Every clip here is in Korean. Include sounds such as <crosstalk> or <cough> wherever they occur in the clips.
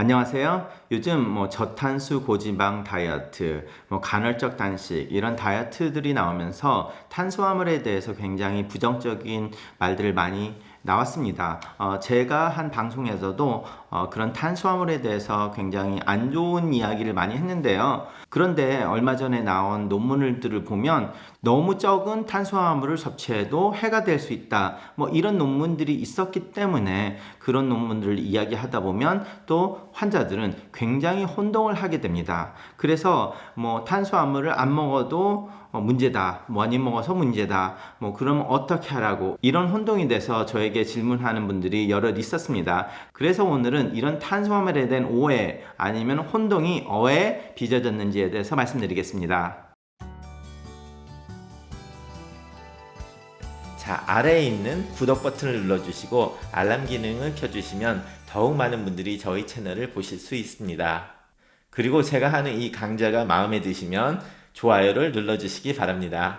안녕하세요. 요즘 뭐 저탄수 고지방 다이어트, 뭐 간헐적 단식 이런 다이어트들이 나오면서 탄수화물에 대해서 굉장히 부정적인 말들을 많이 나왔습니다. 어, 제가 한 방송에서도 어, 그런 탄수화물에 대해서 굉장히 안 좋은 이야기를 많이 했는데요. 그런데 얼마 전에 나온 논문들을 보면 너무 적은 탄수화물을 섭취해도 해가 될 수 있다. 뭐 이런 논문들이 있었기 때문에 그런 논문들을 이야기하다 보면 또 환자들은 굉장히 혼동을 하게 됩니다. 그래서 뭐 탄수화물을 안 먹어도 어, 문제다. 많이 먹어서 문제다. 뭐 그럼 어떻게 하라고 이런 혼동이 돼서 저에게 질문하는 분들이 여럿 있었습니다. 그래서 오늘은 이런 탄수화물에 대한 오해 아니면 혼동이 어에 빚어졌는지에 대해서 말씀드리겠습니다. 자, 아래에 있는 구독 버튼을 눌러주시고 알람 기능을 켜주시면 더욱 많은 분들이 저희 채널을 보실 수 있습니다. 그리고 제가 하는 이 강좌가 마음에 드시면 좋아요를 눌러주시기 바랍니다.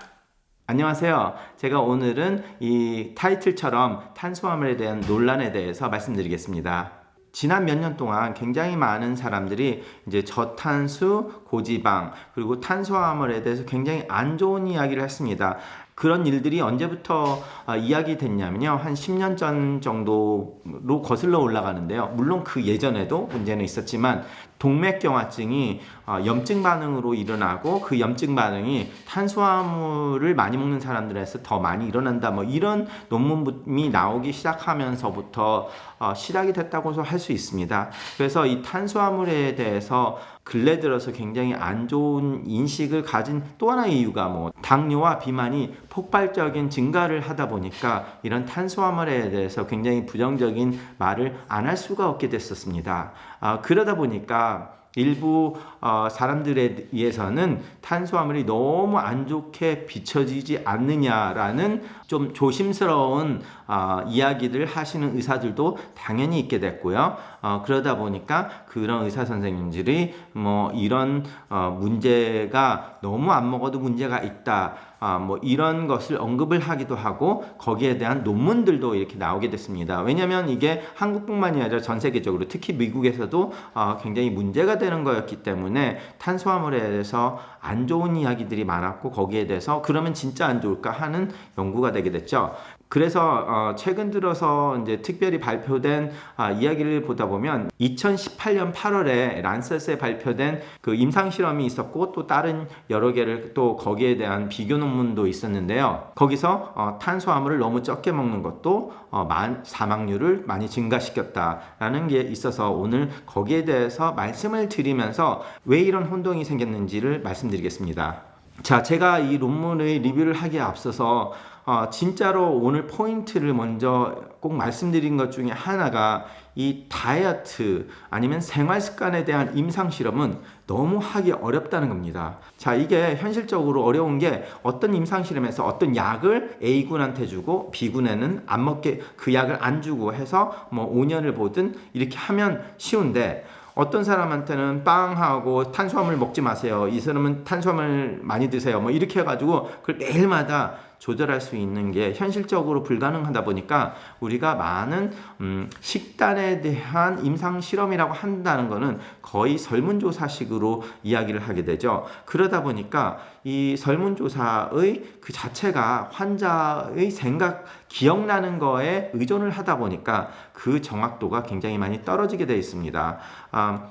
안녕하세요. 제가 오늘은 이 타이틀처럼 탄수화물에 대한 논란에 대해서 말씀드리겠습니다. 지난 몇 년 동안 굉장히 많은 사람들이 이제 저탄수, 고지방, 그리고 탄수화물에 대해서 굉장히 안 좋은 이야기를 했습니다. 그런 일들이 언제부터 아, 이야기 됐냐면요. 한 10년 전 정도로 거슬러 올라가는데요. 물론 그 예전에도 문제는 있었지만 동맥경화증이 어, 염증 반응으로 일어나고 그 염증 반응이 탄수화물을 많이 먹는 사람들에서 더 많이 일어난다. 뭐 이런 논문이 나오기 시작하면서부터 어, 시작이 됐다고 할수 있습니다. 그래서 이 탄수화물에 대해서 근래 들어서 굉장히 안 좋은 인식을 가진 또 하나의 이유가 뭐 당뇨와 비만이 폭발적인 증가를 하다 보니까 이런 탄수화물에 대해서 굉장히 부정적인 말을 안 할 수가 없게 됐었습니다. 아, 그러다 보니까 일부 어, 사람들에 의해서는 탄수화물이 너무 안 좋게 비춰지지 않느냐라는 좀 조심스러운 어, 이야기를 하시는 의사들도 당연히 있게 됐고요. 어, 그러다 보니까 그런 의사 선생님들이 뭐 이런 어, 문제가 너무 안 먹어도 문제가 있다. 아, 뭐 이런 것을 언급을 하기도 하고 거기에 대한 논문들도 이렇게 나오게 됐습니다. 왜냐하면 이게 한국뿐만이 아니라 전 세계적으로 특히 미국에서도 어, 굉장히 문제가 되는 거였기 때문에 탄수화물에 대해서 안 좋은 이야기들이 많았고 거기에 대해서 그러면 진짜 안 좋을까 하는 연구가 되게 됐죠. 그래서 어, 최근 들어서 이제 특별히 발표된 아, 이야기를 보다 보면 2018년 8월에 란셋에 발표된 그 임상 실험이 있었고 또 다른 여러 개를 또 거기에 대한 비교 논 문도 있었는데요. 거기서 어, 탄수화물을 너무 적게 먹는 것도 어, 만, 사망률을 많이 증가시켰다라는 게 있어서 오늘 거기에 대해서 말씀을 드리면서 왜 이런 혼동이 생겼는지를 말씀드리겠습니다. 자, 제가 이 논문의 리뷰를 하기에 앞서서 어, 진짜로 오늘 포인트를 먼저 꼭 말씀드린 것 중에 하나가 이 다이어트 아니면 생활 습관에 대한 임상 실험은 너무 하기 어렵다는 겁니다. 자, 이게 현실적으로 어려운 게 어떤 임상 실험에서 어떤 약을 A군한테 주고 B군에는 안 먹게 그 약을 안 주고 해서 뭐 5년을 보든 이렇게 하면 쉬운데 어떤 사람한테는 빵하고 탄수화물 먹지 마세요. 이 사람은 탄수화물 많이 드세요. 뭐 이렇게 해가지고 그걸 매일마다 조절할 수 있는 게 현실적으로 불가능하다 보니까 우리가 많은 음, 식단에 대한 임상 실험이라고 한다는 거는 거의 설문조사식으로 이야기를 하게 되죠. 그러다 보니까 이 설문조사의 그 자체가 환자의 생각, 기억나는 거에 의존을 하다 보니까 그 정확도가 굉장히 많이 떨어지게 되어 있습니다. 아,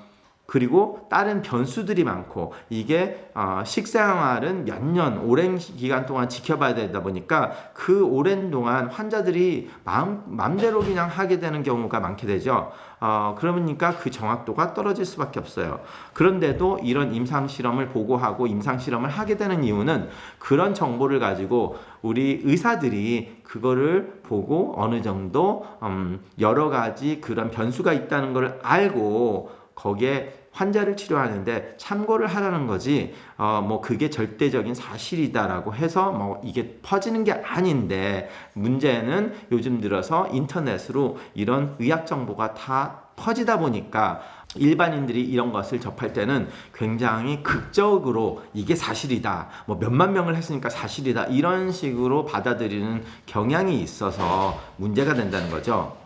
그리고 다른 변수들이 많고 이게 어, 식생활은 몇 년 오랜 기간 동안 지켜봐야 되다 보니까 그 오랜 동안 환자들이 마음 맘대로 그냥 하게 되는 경우가 많게 되죠. 어, 그러니까 그 정확도가 떨어질 수밖에 없어요. 그런데도 이런 임상 실험을 보고하고 임상 실험을 하게 되는 이유는 그런 정보를 가지고 우리 의사들이 그거를 보고 어느 정도 음, 여러 가지 그런 변수가 있다는 걸 알고 거기에 환자를 치료하는데 참고를 하라는 거지 어 뭐 그게 절대적인 사실이다라고 해서 뭐 이게 퍼지는 게 아닌데 문제는 요즘 들어서 인터넷으로 이런 의학 정보가 다 퍼지다 보니까 일반인들이 이런 것을 접할 때는 굉장히 극적으로 이게 사실이다. 뭐 몇만 명을 했으니까 사실이다. 이런 식으로 받아들이는 경향이 있어서 문제가 된다는 거죠.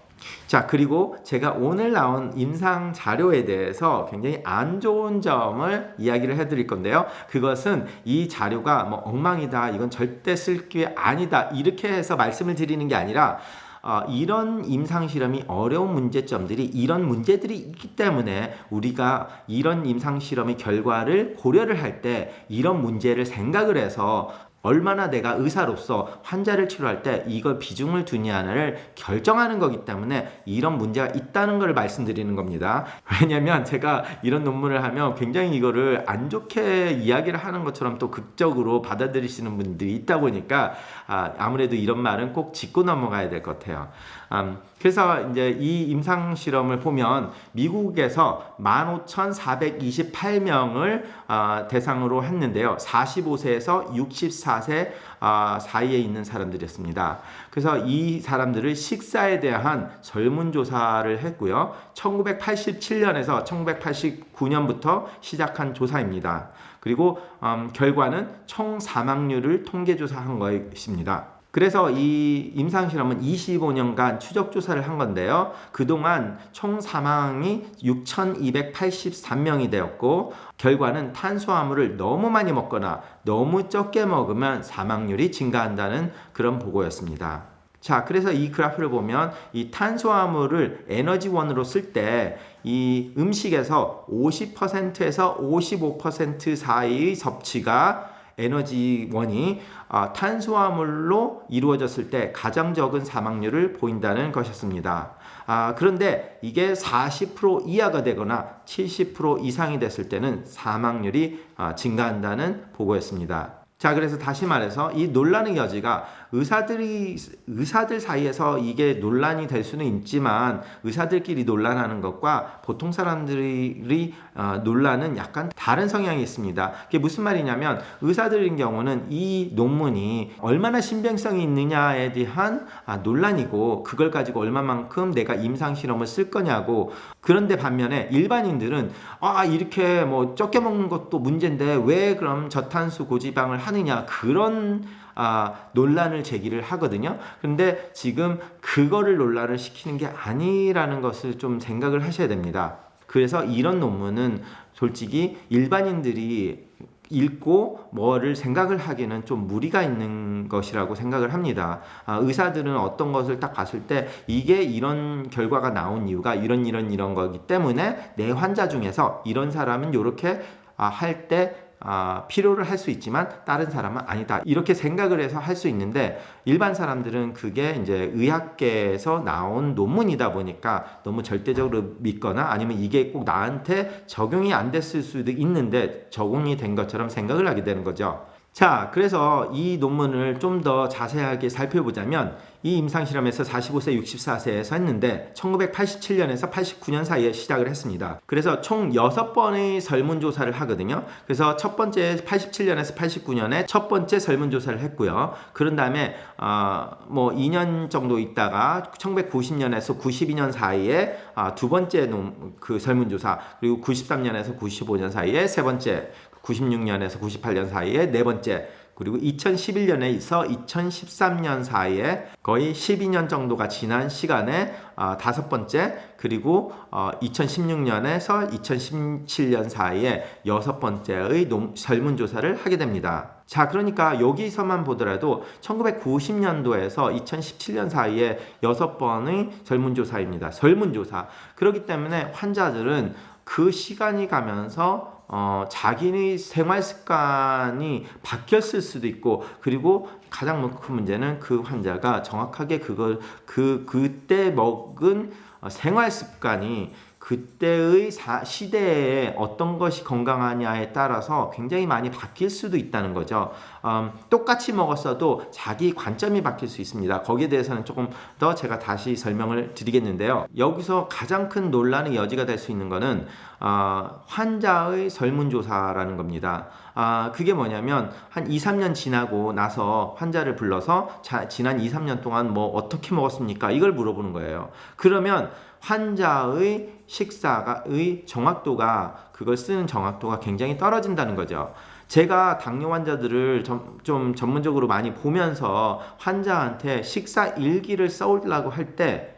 자, 그리고 제가 오늘 나온 임상 자료에 대해서 굉장히 안 좋은 점을 이야기를 해드릴 건데요. 그것은 이 자료가 뭐 엉망이다, 이건 절대 쓸 기회 아니다, 이렇게 해서 말씀을 드리는 게 아니라 어, 이런 임상 실험이 어려운 문제점들이 이런 문제들이 있기 때문에 우리가 이런 임상 실험의 결과를 고려를 할 때 이런 문제를 생각을 해서 얼마나 내가 의사로서 환자를 치료할 때 이걸 비중을 두냐를 결정하는 거기 때문에 이런 문제가 있다는 걸 말씀드리는 겁니다. 왜냐면 제가 이런 논문을 하면 굉장히 이거를 안 좋게 이야기를 하는 것처럼 또 극적으로 받아들이시는 분들이 있다 보니까 아, 아무래도 이런 말은 꼭 짚고 넘어가야 될 것 같아요. 음, 그래서 이제 이 임상 실험을 보면 미국에서 15,428명을 어, 대상으로 했는데요. 45세에서 64세 어, 사이에 있는 사람들이었습니다. 그래서 이 사람들을 식사에 대한 설문조사를 했고요. 1987년에서 1989년부터 시작한 조사입니다. 그리고 음, 결과는 총 사망률을 통계 조사한 것입니다. 그래서 이 임상 실험은 25년간 추적 조사를 한 건데요. 그동안 총 사망이 6,283명이 되었고 결과는 탄수화물을 너무 많이 먹거나 너무 적게 먹으면 사망률이 증가한다는 그런 보고였습니다. 자, 그래서 이 그래프를 보면 이 탄수화물을 에너지원으로 쓸 때 이 음식에서 50%에서 55% 사이의 섭취가 에너지원이 아, 탄수화물로 이루어졌을 때 가장 적은 사망률을 보인다는 것이었습니다. 아, 그런데 이게 40% 이하가 되거나 70% 이상이 됐을 때는 사망률이 아, 증가한다는 보고였습니다. 자, 그래서 다시 말해서 이 논란의 여지가 의사들이 의사들 사이에서 이게 논란이 될 수는 있지만 의사들끼리 논란하는 것과 보통 사람들이 어, 논란은 약간 다른 성향이 있습니다. 그게 무슨 말이냐면 의사들인 경우는 이 논문이 얼마나 신빙성이 있느냐에 대한 아, 논란이고 그걸 가지고 얼마만큼 내가 임상 실험을 쓸 거냐고 그런데 반면에 일반인들은 아 이렇게 뭐 적게 먹는 것도 문제인데 왜 그럼 저탄수 고지방을 하느냐 그런 아, 논란을 제기를 하거든요. 근데 지금 그거를 논란을 시키는 게 아니라는 것을 좀 생각을 하셔야 됩니다. 그래서 이런 논문은 솔직히 일반인들이 읽고 뭐를 생각을 하기는 좀 무리가 있는 것이라고 생각을 합니다. 아, 의사들은 어떤 것을 딱 봤을 때 이게 이런 결과가 나온 이유가 이런 이런 이런 거기 때문에 내 환자 중에서 이런 사람은 이렇게 아, 할때 아, 필요를 할 수 있지만 다른 사람은 아니다. 이렇게 생각을 해서 할 수 있는데 일반 사람들은 그게 이제 의학계에서 나온 논문이다 보니까 너무 절대적으로 믿거나 아니면 이게 꼭 나한테 적용이 안 됐을 수도 있는데 적용이 된 것처럼 생각을 하게 되는 거죠. 자, 그래서 이 논문을 좀 더 자세하게 살펴보자면 이 임상실험에서 45세, 64세에서 했는데 1987년에서 89년 사이에 시작을 했습니다. 그래서 총 6번의 설문조사를 하거든요. 그래서 첫 번째 87년에서 89년에 첫 번째 설문조사를 했고요. 그런 다음에 어, 뭐 2년 정도 있다가 1990년에서 92년 사이에 어, 두 번째 논, 그 설문조사 그리고 93년에서 95년 사이에 세 번째 96년에서 98년 사이에 네 번째 그리고 2011년에서 2013년 사이에 거의 12년 정도가 지난 시간에 어, 다섯 번째 그리고 어, 2016년에서 2017년 사이에 여섯 번째의 농, 설문조사를 하게 됩니다. 자, 그러니까 여기서만 보더라도 1990년도에서 2017년 사이에 여섯 번의 설문조사입니다. 설문조사. 그렇기 때문에 환자들은 그 시간이 가면서 어, 자기의 생활 습관이 바뀌었을 수도 있고 그리고 가장 큰 문제는 그 환자가 정확하게 그걸 그 그때 먹은 어, 생활 습관이 그때의 사, 시대에 어떤 것이 건강하냐에 따라서 굉장히 많이 바뀔 수도 있다는 거죠. 음, 똑같이 먹었어도 자기 관점이 바뀔 수 있습니다. 거기에 대해서는 조금 더 제가 다시 설명을 드리겠는데요. 여기서 가장 큰 논란의 여지가 될 수 있는 것은 어, 환자의 설문조사라는 겁니다. 아, 그게 뭐냐면 한 2, 3년 지나고 나서 환자를 불러서 자, 지난 2, 3년 동안 뭐 어떻게 먹었습니까? 이걸 물어보는 거예요. 그러면 환자의 식사의 정확도가 그걸 쓰는 정확도가 굉장히 떨어진다는 거죠. 제가 당뇨 환자들을 좀, 좀 전문적으로 많이 보면서 환자한테 식사 일기를 써오려고 할 때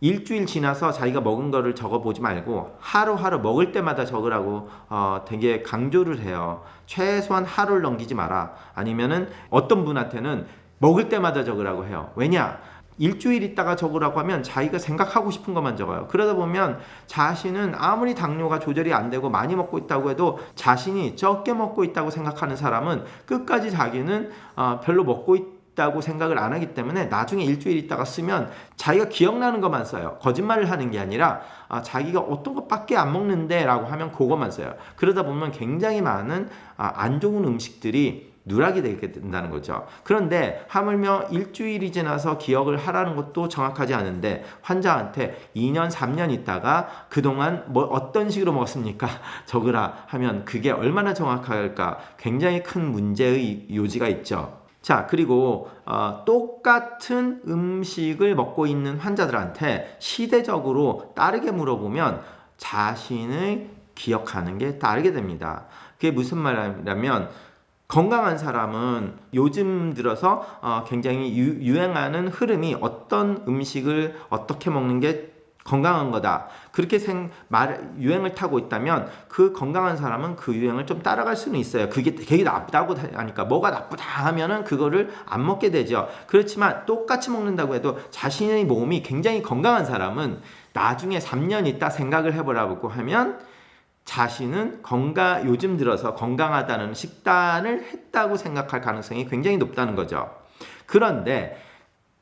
일주일 지나서 자기가 먹은 거를 적어보지 말고 하루하루 먹을 때마다 적으라고 어, 되게 강조를 해요. 최소한 하루를 넘기지 마라. 아니면은 어떤 분한테는 먹을 때마다 적으라고 해요. 왜냐? 일주일 있다가 적으라고 하면 자기가 생각하고 싶은 것만 적어요. 그러다 보면 자신은 아무리 당뇨가 조절이 안 되고 많이 먹고 있다고 해도 자신이 적게 먹고 있다고 생각하는 사람은 끝까지 자기는 어, 별로 먹고 있다고 생각을 안 하기 때문에 나중에 일주일 있다가 쓰면 자기가 기억나는 것만 써요. 거짓말을 하는 게 아니라 아, 자기가 어떤 것밖에 안 먹는데 라고 하면 그것만 써요. 그러다 보면 굉장히 많은 아, 안 좋은 음식들이 누락이 되게 된다는 거죠. 그런데 하물며 일주일이 지나서 기억을 하라는 것도 정확하지 않은데 환자한테 2년, 3년 있다가 그동안 뭐 어떤 식으로 먹었습니까? <laughs> 적으라 하면 그게 얼마나 정확할까? 굉장히 큰 문제의 요지가 있죠. 자, 그리고 어, 똑같은 음식을 먹고 있는 환자들한테 시대적으로 따르게 물어보면 자신을 기억하는 게 다르게 됩니다. 그게 무슨 말이냐면 건강한 사람은 요즘 들어서 어, 굉장히 유, 유행하는 흐름이 어떤 음식을 어떻게 먹는 게 건강한 거다. 그렇게 생, 말, 유행을 타고 있다면 그 건강한 사람은 그 유행을 좀 따라갈 수는 있어요. 그게 되게 나쁘다고 하니까 뭐가 나쁘다 하면은 그거를 안 먹게 되죠. 그렇지만 똑같이 먹는다고 해도 자신의 몸이 굉장히 건강한 사람은 나중에 3년 있다 생각을 해보라고 하면 자신은 건강 요즘 들어서 건강하다는 식단을 했다고 생각할 가능성이 굉장히 높다는 거죠. 그런데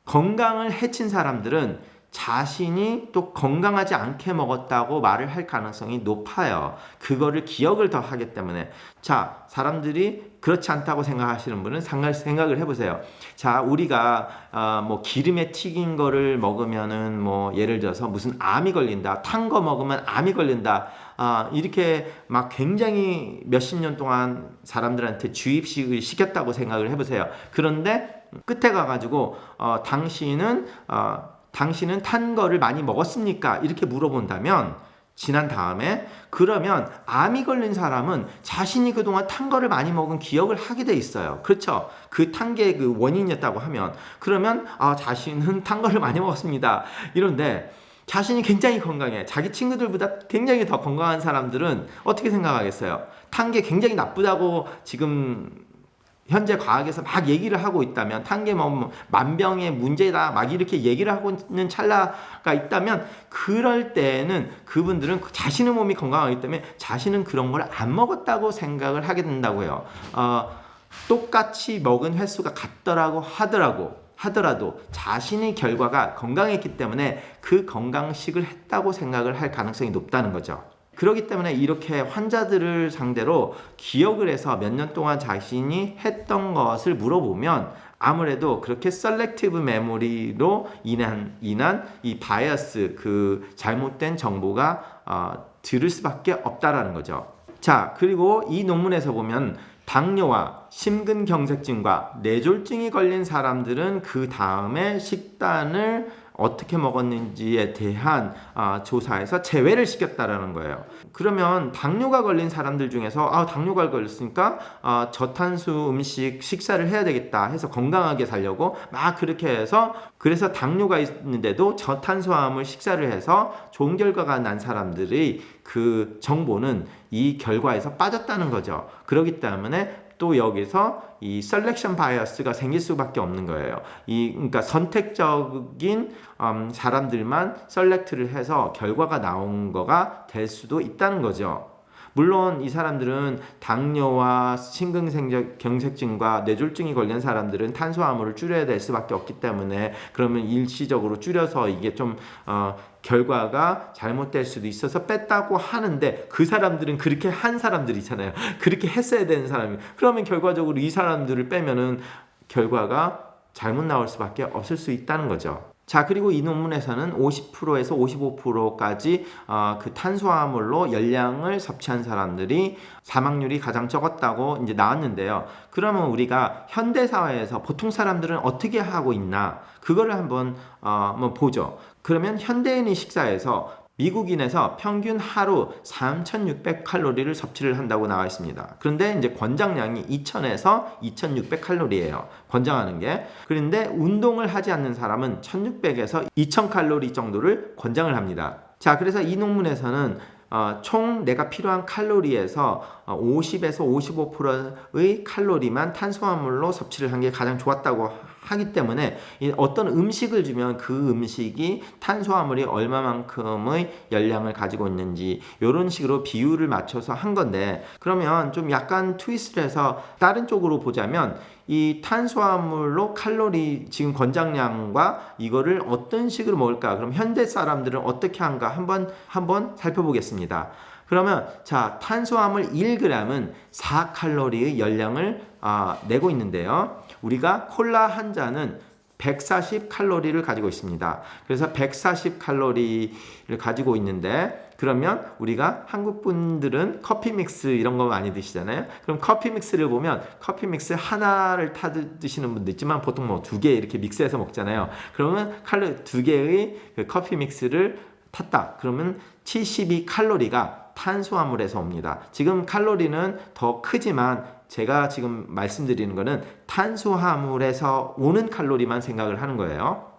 건강을 해친 사람들은 자신이 또 건강하지 않게 먹었다고 말을 할 가능성이 높아요. 그거를 기억을 더 하기 때문에. 자, 사람들이 그렇지 않다고 생각하시는 분은 생각을 해보세요. 자, 우리가 어, 뭐 기름에 튀긴 거를 먹으면은 뭐 예를 들어서 무슨 암이 걸린다, 탄 거 먹으면 암이 걸린다. 아, 이렇게 막 굉장히 몇십 년 동안 사람들한테 주입식을 시켰다고 생각을 해보세요. 그런데 끝에 가가지고 어, 당신은 어, 당신은 탄 거를 많이 먹었습니까? 이렇게 물어본다면 지난 다음에 그러면 암이 걸린 사람은 자신이 그동안 탄 거를 많이 먹은 기억을 하게 돼 있어요. 그렇죠? 그 탄 게 그 원인이었다고 하면 그러면 아 자신은 탄 거를 많이 먹었습니다. 이런데 자신이 굉장히 건강해. 자기 친구들보다 굉장히 더 건강한 사람들은 어떻게 생각하겠어요? 탄 게 굉장히 나쁘다고 지금 현재 과학에서 막 얘기를 하고 있다면 탄게 뭐 만병의 문제다 막 이렇게 얘기를 하고 있는 찰나가 있다면 그럴 때는 그분들은 자신의 몸이 건강하기 때문에 자신은 그런 걸 안 먹었다고 생각을 하게 된다고 해요. 어, 똑같이 먹은 횟수가 같더라고 하더라고 하더라도 자신의 결과가 건강했기 때문에 그 건강식을 했다고 생각을 할 가능성이 높다는 거죠. 그렇기 때문에 이렇게 환자들을 상대로 기억을 해서 몇 년 동안 자신이 했던 것을 물어보면 아무래도 그렇게 셀렉티브 메모리로 인한 인한 이 바이어스 그 잘못된 정보가 어, 들을 수밖에 없다라는 거죠. 자 그리고 이 논문에서 보면 당뇨와 심근경색증과 뇌졸중이 걸린 사람들은 그 다음에 식단을 어떻게 먹었는지에 대한 아, 조사에서 제외를 시켰다라는 거예요. 그러면 당뇨가 걸린 사람들 중에서 아, 당뇨가 걸렸으니까 아, 저탄수 음식 식사를 해야 되겠다 해서 건강하게 살려고 막 그렇게 해서 그래서 당뇨가 있는데도 저탄수화물 식사를 해서 좋은 결과가 난 사람들의 그 정보는 이 결과에서 빠졌다는 거죠. 그렇기 때문에 또 여기서 이 셀렉션 바이어스가 생길 수밖에 없는 거예요. 이 그러니까 선택적인 음, 사람들만 셀렉트를 해서 결과가 나온 거가 될 수도 있다는 거죠. 물론 이 사람들은 당뇨와 심근경색증과 뇌졸중이 걸린 사람들은 탄수화물을 줄여야 될 수밖에 없기 때문에 그러면 일시적으로 줄여서 이게 좀 어, 결과가 잘못될 수도 있어서 뺐다고 하는데 그 사람들은 그렇게 한 사람들이잖아요. <laughs> 그렇게 했어야 되는 사람이. 그러면 결과적으로 이 사람들을 빼면은 결과가 잘못 나올 수밖에 없을 수 있다는 거죠. 자 그리고 이 논문에서는 50%에서 55%까지 어, 그 탄수화물로 열량을 섭취한 사람들이 사망률이 가장 적었다고 이제 나왔는데요. 그러면 우리가 현대 사회에서 보통 사람들은 어떻게 하고 있나 그거를 한번 어, 한번 보죠. 그러면 현대인의 식사에서 미국인에서 평균 하루 3,600 칼로리를 섭취를 한다고 나와 있습니다. 그런데 이제 권장량이 2,000에서 2,600 칼로리예요. 권장하는 게. 그런데 운동을 하지 않는 사람은 1,600에서 2,000 칼로리 정도를 권장을 합니다. 자, 그래서 이 논문에서는 어, 총 내가 필요한 칼로리에서 어, 50에서 55%의 칼로리만 탄수화물로 섭취를 한 게 가장 좋았다고 하기 때문에 이 어떤 음식을 주면 그 음식이 탄수화물이 얼마만큼의 열량을 가지고 있는지 이런 식으로 비율을 맞춰서 한 건데 그러면 좀 약간 트위스트를 해서 다른 쪽으로 보자면 이 탄수화물로 칼로리 지금 권장량과 이거를 어떤 식으로 먹을까 그럼 현대 사람들은 어떻게 한가 한번 한번 살펴보겠습니다. 그러면 자 탄수화물 1g은 4칼로리의 열량을 아, 내고 있는데요. 우리가 콜라 한 잔은 140 칼로리를 가지고 있습니다. 그래서 140 칼로리를 가지고 있는데 그러면 우리가 한국 분들은 커피 믹스 이런 거 많이 드시잖아요. 그럼 커피 믹스를 보면 커피 믹스 하나를 타 드- 드시는 분도 있지만 보통 뭐 두 개 이렇게 믹스해서 먹잖아요. 그러면 칼로 두 개의 그 커피 믹스를 탔다. 그러면 72 칼로리가 탄수화물에서 옵니다. 지금 칼로리는 더 크지만 제가 지금 말씀드리는 거는 탄수화물에서 오는 칼로리만 생각을 하는 거예요.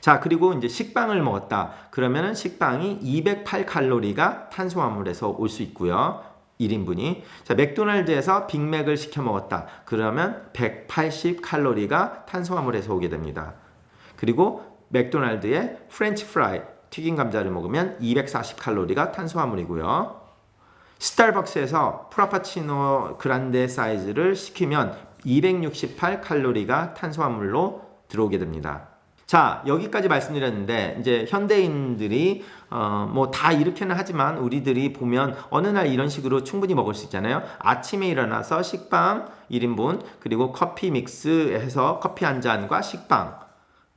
자, 그리고 이제 식빵을 먹었다. 그러면은 식빵이 208 칼로리가 탄수화물에서 올 수 있고요. 1인분이. 자, 맥도날드에서 빅맥을 시켜 먹었다. 그러면 180 칼로리가 탄수화물에서 오게 됩니다. 그리고 맥도날드의 프렌치 프라이 튀긴 감자를 먹으면 240 칼로리가 탄수화물이고요. 스타벅스에서 프라파치노 그란데 사이즈를 시키면 268 칼로리가 탄수화물로 들어오게 됩니다. 자 여기까지 말씀드렸는데 이제 현대인들이 어, 뭐 다 이렇게는 하지만 우리들이 보면 어느 날 이런 식으로 충분히 먹을 수 있잖아요. 아침에 일어나서 식빵 1인분 그리고 커피 믹스 해서 커피 한 잔과 식빵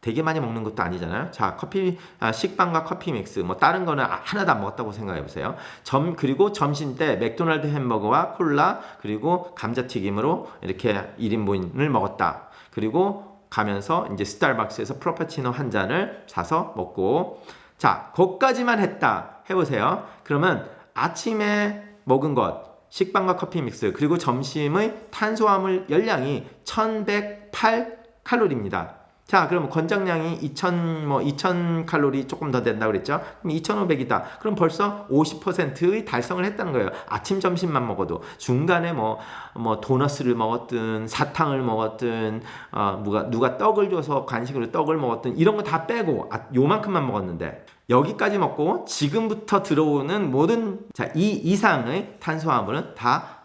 되게 많이 먹는 것도 아니잖아요. 자, 커피 아, 식빵과 커피 믹스 뭐 다른 거는 아- 하나도 안 먹었다고 생각해 보세요. 점 그리고 점심 때 맥도날드 햄버거와 콜라 그리고 감자튀김으로 이렇게 1인분을 먹었다. 그리고 가면서 이제 스타벅스에서 프로파치노 한 잔을 사서 먹고 자, 거기까지만 했다. 해 보세요. 그러면 아침에 먹은 것 식빵과 커피 믹스 그리고 점심의 탄수화물 열량이 1108 칼로리입니다. 자, 그럼 권장량이 2000 뭐 2000 칼로리 조금 더 된다 그랬죠? 그럼 2500이다. 그럼 벌써 50%의 달성을 했다는 거예요. 아침 점심만 먹어도 중간에 뭐 뭐 도너스를 먹었든 사탕을 먹었든 어, 누가 누가 떡을 줘서 간식으로 떡을 먹었든 이런 거 다 빼고 아, 요만큼만 먹었는데 여기까지 먹고 지금부터 들어오는 모든 자, 이 이상의 탄수화물은 다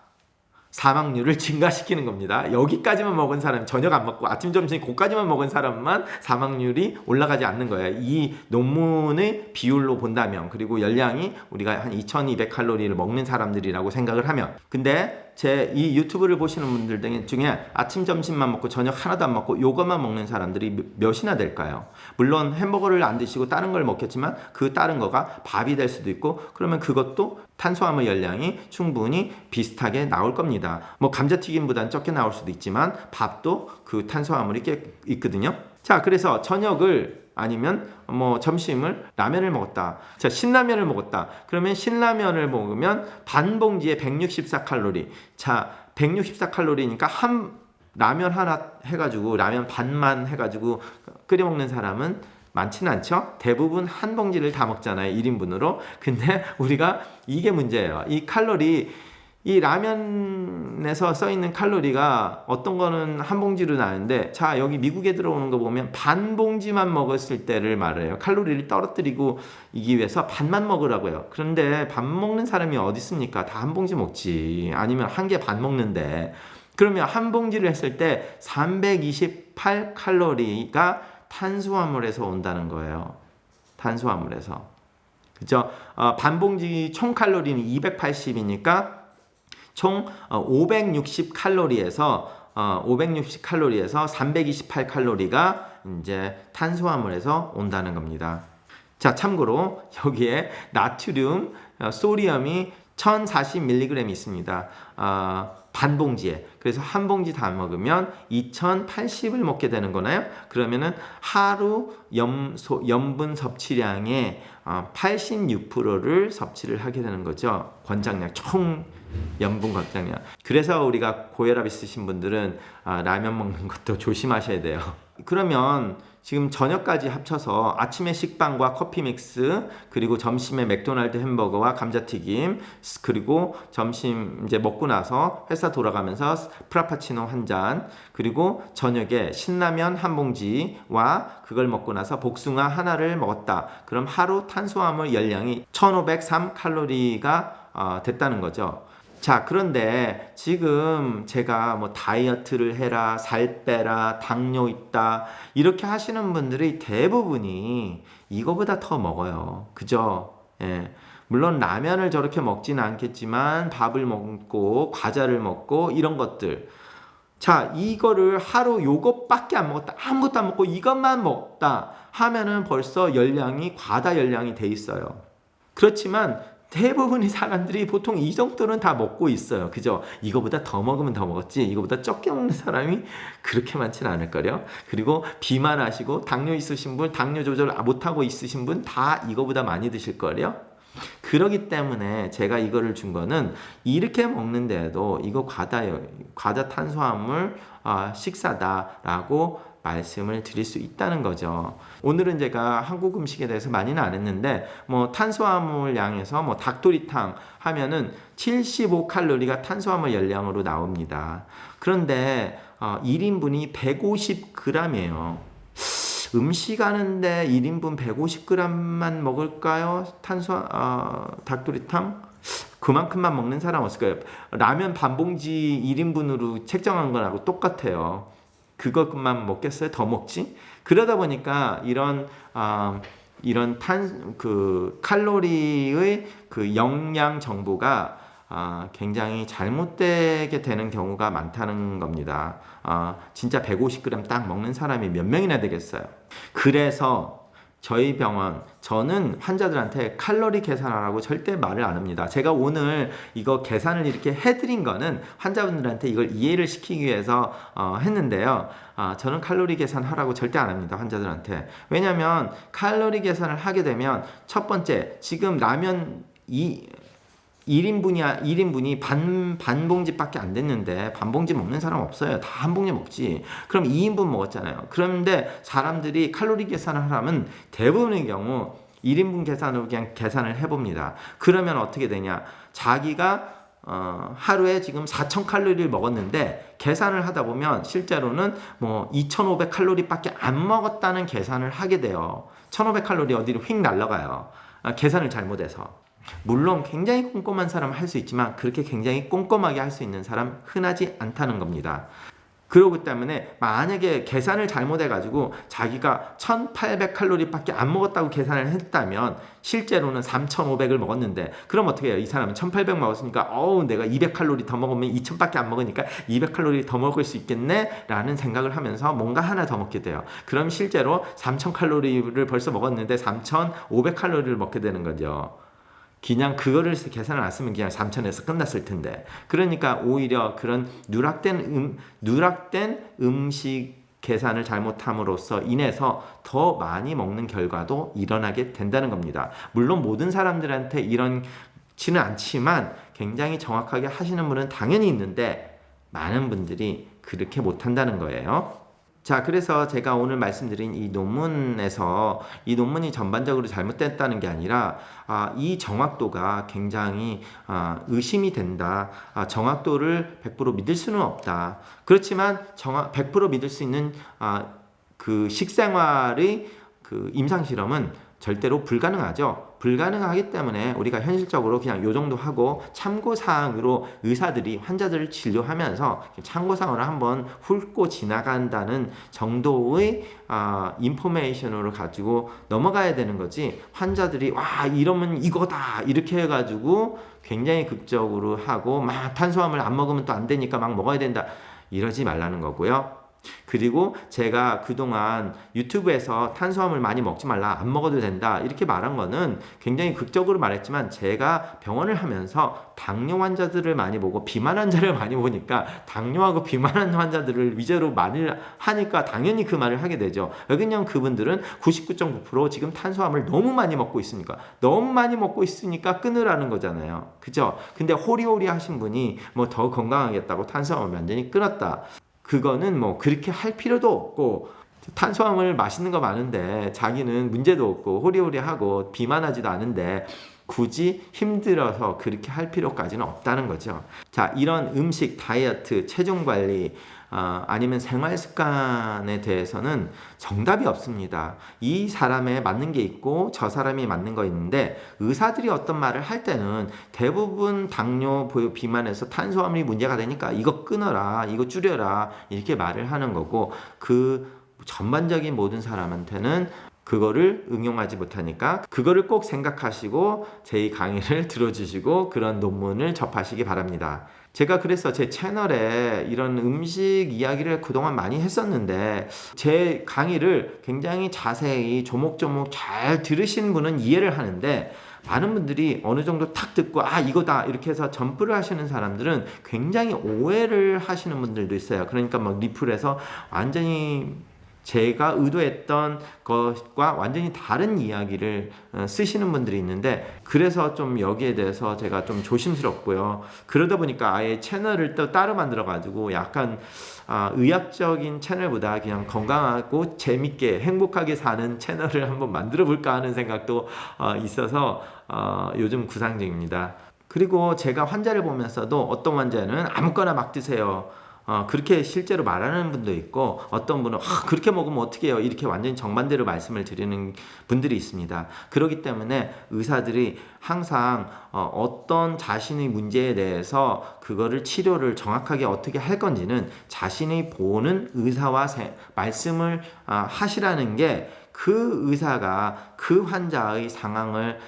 사망률을 증가시키는 겁니다. 여기까지만 먹은 사람 저녁 안 먹고 아침 점심 고까지만 먹은 사람만 사망률이 올라가지 않는 거예요. 이 논문의 비율로 본다면 그리고 열량이 우리가 한 2,200 칼로리를 먹는 사람들이라고 생각을 하면 근데 제 이 유튜브를 보시는 분들 중에 아침 점심만 먹고 저녁 하나도 안 먹고 요것만 먹는 사람들이 몇- 몇이나 될까요? 물론 햄버거를 안 드시고 다른 걸 먹겠지만 그 다른 거가 밥이 될 수도 있고 그러면 그것도 탄수화물 열량이 충분히 비슷하게 나올 겁니다. 뭐 감자튀김보다는 적게 나올 수도 있지만 밥도 그 탄수화물이 꽤 있거든요. 자, 그래서 저녁을 아니면 뭐 점심을 라면을 먹었다. 자, 신라면을 먹었다. 그러면 신라면을 먹으면 반 봉지에 164 칼로리. 자, 164 칼로리니까 한 라면 하나 해가지고 라면 반만 해가지고 끓여 먹는 사람은 많지는 않죠. 대부분 한 봉지를 다 먹잖아요. 1인분으로. 근데 우리가 이게 문제예요. 이 칼로리 이 라면에서 써 있는 칼로리가 어떤 거는 한 봉지로 나는데 자 여기 미국에 들어오는 거 보면 반 봉지만 먹었을 때를 말해요. 칼로리를 떨어뜨리고 이기 위해서 반만 먹으라고요. 그런데 밥 먹는 사람이 어디 있습니까? 다 한 봉지 먹지. 아니면 한 개 반 먹는데. 그러면 한 봉지를 했을 때 328 칼로리가 탄수화물에서 온다는 거예요. 탄수화물에서. 그죠? 어, 반 봉지 총 칼로리는 280이니까 총 560 칼로리에서 어, 560 칼로리에서 328 칼로리가 이제 탄수화물에서 온다는 겁니다. 자, 참고로 여기에 나트륨, 어, 소디움이 1040mg이 있습니다. 아, 반 봉지에. 그래서 한 봉지 다 먹으면 2080을 먹게 되는 거나요? 그러면은 하루 염소, 염분 섭취량의 어, 86%를 섭취를 하게 되는 거죠. 권장량 총 염분 권장량. 그래서 우리가 고혈압 있으신 분들은 아, 라면 먹는 것도 조심하셔야 돼요. 그러면 지금 저녁까지 합쳐서 아침에 식빵과 커피 믹스 그리고 점심에 맥도날드 햄버거와 감자튀김 그리고 점심 이제 먹고 나서 회사 돌아가면서 프라파치노 한 잔 그리고 저녁에 신라면 한 봉지와 그걸 먹고 나서 복숭아 하나를 먹었다. 그럼 하루 탄수화물 열량이 1503 칼로리가 어, 됐다는 거죠. 자, 그런데 지금 제가 뭐 다이어트를 해라, 살 빼라, 당뇨 있다, 이렇게 하시는 분들이 대부분이 이거보다 더 먹어요. 그죠? 예. 물론 라면을 저렇게 먹지는 않겠지만 밥을 먹고 과자를 먹고 이런 것들. 자, 이거를 하루 요것밖에 안 먹었다. 아무것도 안 먹고 이것만 먹다 하면은 벌써 열량이 과다 열량이 돼 있어요. 그렇지만 대부분의 사람들이 보통 이 정도는 다 먹고 있어요. 그죠? 이거보다 더 먹으면 더 먹었지. 이거보다 적게 먹는 사람이 그렇게 많지는 않을걸요. 그리고 비만하시고 당뇨 있으신 분, 당뇨 조절 못 하고 있으신 분 다 이거보다 많이 드실걸요. 그러기 때문에 제가 이거를 준 거는 이렇게 먹는데도 이거 과다요, 과다 탄수화물 아, 식사다라고 말씀을 드릴 수 있다는 거죠. 오늘은 제가 한국 음식에 대해서 많이는 안 했는데 뭐 탄수화물 양에서 뭐 닭도리탕 하면은 75 칼로리가 탄수화물 열량으로 나옵니다. 그런데 어, 1인분이 150g이에요. 음식 하는데 1인분 150g만 먹을까요? 탄수 어, 닭도리탕? 그만큼만 먹는 사람 없을까요? 라면 반 봉지 1인분으로 책정한 거하고 똑같아요. 그것만 먹겠어요? 더 먹지? 그러다 보니까 이런 아 이런 탄 그 칼로리의 그 영양 정보가 아, 굉장히 잘못되게 되는 경우가 많다는 겁니다. 아, 진짜 150g 딱 먹는 사람이 몇 명이나 되겠어요. 그래서 저희 병원 저는 환자들한테 칼로리 계산하라고 절대 말을 안 합니다. 제가 오늘 이거 계산을 이렇게 해드린 거는 환자분들한테 이걸 이해를 시키기 위해서 어, 했는데요. 아, 저는 칼로리 계산하라고 절대 안 합니다. 환자들한테. 왜냐하면 칼로리 계산을 하게 되면 첫 번째 지금 라면 이 1인분이야 1인분이 반, 반 봉지밖에 안 됐는데 반 봉지 먹는 사람 없어요. 다 한 봉지 먹지. 그럼 2인분 먹었잖아요. 그런데 사람들이 칼로리 계산을 하려면 대부분의 경우 1인분 계산으로 그냥 계산을 해봅니다. 그러면 어떻게 되냐? 자기가 어, 하루에 지금 4,000 칼로리를 먹었는데 계산을 하다 보면 실제로는 뭐 2,500 칼로리밖에 안 먹었다는 계산을 하게 돼요. 1,500 칼로리 어디로 휙 날라가요. 아, 계산을 잘못해서. 물론 굉장히 꼼꼼한 사람은 할수 있지만 그렇게 굉장히 꼼꼼하게 할 수 있는 사람 흔하지 않다는 겁니다. 그러기 때문에 만약에 계산을 잘못해가지고 자기가 1800칼로리밖에 안 먹었다고 계산을 했다면 실제로는 3500을 먹었는데 그럼 어떻게 해요? 이 사람은 1800 먹었으니까 어우 내가 200칼로리 더 먹으면 2000밖에 안 먹으니까 200칼로리 더 먹을 수 있겠네 라는 생각을 하면서 뭔가 하나 더 먹게 돼요. 그럼 실제로 3000칼로리를 벌써 먹었는데 3500칼로리를 먹게 되는 거죠. 그냥 그거를 계산을 안 쓰면 그냥 3천에서 끝났을 텐데. 그러니까 오히려 그런 누락된 음, 누락된 음식 계산을 잘못함으로써 인해서 더 많이 먹는 결과도 일어나게 된다는 겁니다. 물론 모든 사람들한테 이런 지는 않지만 굉장히 정확하게 하시는 분은 당연히 있는데 많은 분들이 그렇게 못한다는 거예요. 자, 그래서 제가 오늘 말씀드린 이 논문에서 이 논문이 전반적으로 잘못됐다는 게 아니라 아, 이 정확도가 굉장히 아, 의심이 된다. 아, 정확도를 100% 믿을 수는 없다. 그렇지만 정확 100% 믿을 수 있는 아, 그 식생활의 그 임상 실험은 절대로 불가능하죠. 불가능하기 때문에 우리가 현실적으로 그냥 요 정도 하고 참고 사항으로 의사들이 환자들을 진료하면서 참고 사항으로 한번 훑고 지나간다는 정도의 아, 인포메이션으로 가지고 넘어가야 되는 거지 환자들이 와 이러면 이거다 이렇게 해가지고 굉장히 극적으로 하고 막 탄수화물 안 먹으면 또 안 되니까 막 먹어야 된다 이러지 말라는 거고요. 그리고 제가 그동안 유튜브에서 탄수화물 많이 먹지 말라, 안 먹어도 된다, 이렇게 말한 거는 굉장히 극적으로 말했지만 제가 병원을 하면서 당뇨 환자들을 많이 보고 비만 환자를 <laughs> 많이 보니까 당뇨하고 비만한 환자들을 위주로 말을 하니까 당연히 그 말을 하게 되죠. 왜냐면 그분들은 99.9% 지금 탄수화물 너무 많이 먹고 있으니까 너무 많이 먹고 있으니까 끊으라는 거잖아요. 그죠? 근데 호리호리 하신 분이 뭐 더 건강하겠다고 탄수화물 완전히 끊었다. 그거는 뭐 그렇게 할 필요도 없고 탄수화물 맛있는 거 많은데 자기는 문제도 없고 호리호리하고 비만하지도 않은데 굳이 힘들어서 그렇게 할 필요까지는 없다는 거죠. 자, 이런 음식, 다이어트, 체중 관리, 어, 아니면 생활 습관에 대해서는 정답이 없습니다. 이 사람에 맞는 게 있고 저 사람이 맞는 거 있는데 의사들이 어떤 말을 할 때는 대부분 당뇨, 비만에서 탄수화물이 문제가 되니까 이거 끊어라, 이거 줄여라 이렇게 말을 하는 거고 그 전반적인 모든 사람한테는 그거를 응용하지 못하니까 그거를 꼭 생각하시고 제 강의를 <laughs> 들어주시고 그런 논문을 접하시기 바랍니다. 제가 그래서 제 채널에 이런 음식 이야기를 그동안 많이 했었는데 제 강의를 굉장히 자세히 조목조목 잘 들으신 분은 이해를 하는데 많은 분들이 어느 정도 탁 듣고 아 이거다 이렇게 해서 점프를 하시는 사람들은 굉장히 오해를 하시는 분들도 있어요. 그러니까 막 리플에서 완전히 제가 의도했던 것과 완전히 다른 이야기를 어, 쓰시는 분들이 있는데 그래서 좀 여기에 대해서 제가 좀 조심스럽고요. 그러다 보니까 아예 채널을 또 따로 만들어 가지고 약간 아, 의학적인 채널보다 그냥 건강하고 재밌게 행복하게 사는 채널을 한번 만들어 볼까 하는 생각도 어, 있어서 어, 요즘 구상 중입니다. 그리고 제가 환자를 보면서도 어떤 환자는 아무거나 막 드세요. 어, 그렇게 실제로 말하는 분도 있고 어떤 분은 아, 그렇게 먹으면 어떻게 해요? 이렇게 완전히 정반대로 말씀을 드리는 분들이 있습니다. 그렇기 때문에 의사들이 항상 어, 어떤 자신의 문제에 대해서 그거를 치료를 정확하게 어떻게 할 건지는 자신이 보는 의사와 세- 말씀을 아, 하시라는 게 그 의사가 그 환자의 상황을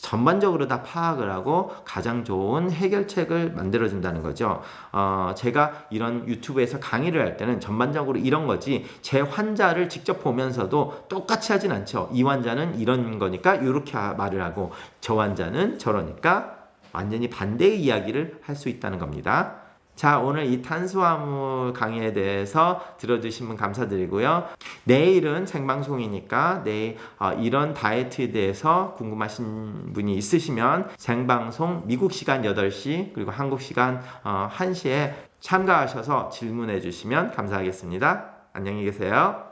전반적으로 다 파악을 하고 가장 좋은 해결책을 만들어준다는 거죠. 어, 제가 이런 유튜브에서 강의를 할 때는 전반적으로 이런 거지 제 환자를 직접 보면서도 똑같이 하진 않죠. 이 환자는 이런 거니까 이렇게 말을 하고 저 환자는 저러니까 완전히 반대의 이야기를 할 수 있다는 겁니다. 자, 오늘 이 탄수화물 강의에 대해서 들어주신 분 감사드리고요. 내일은 생방송이니까 내일 어, 이런 다이어트에 대해서 궁금하신 분이 있으시면 생방송 미국 시간 8시 그리고 한국 시간 어, 1시에 참가하셔서 질문해 주시면 감사하겠습니다. 안녕히 계세요.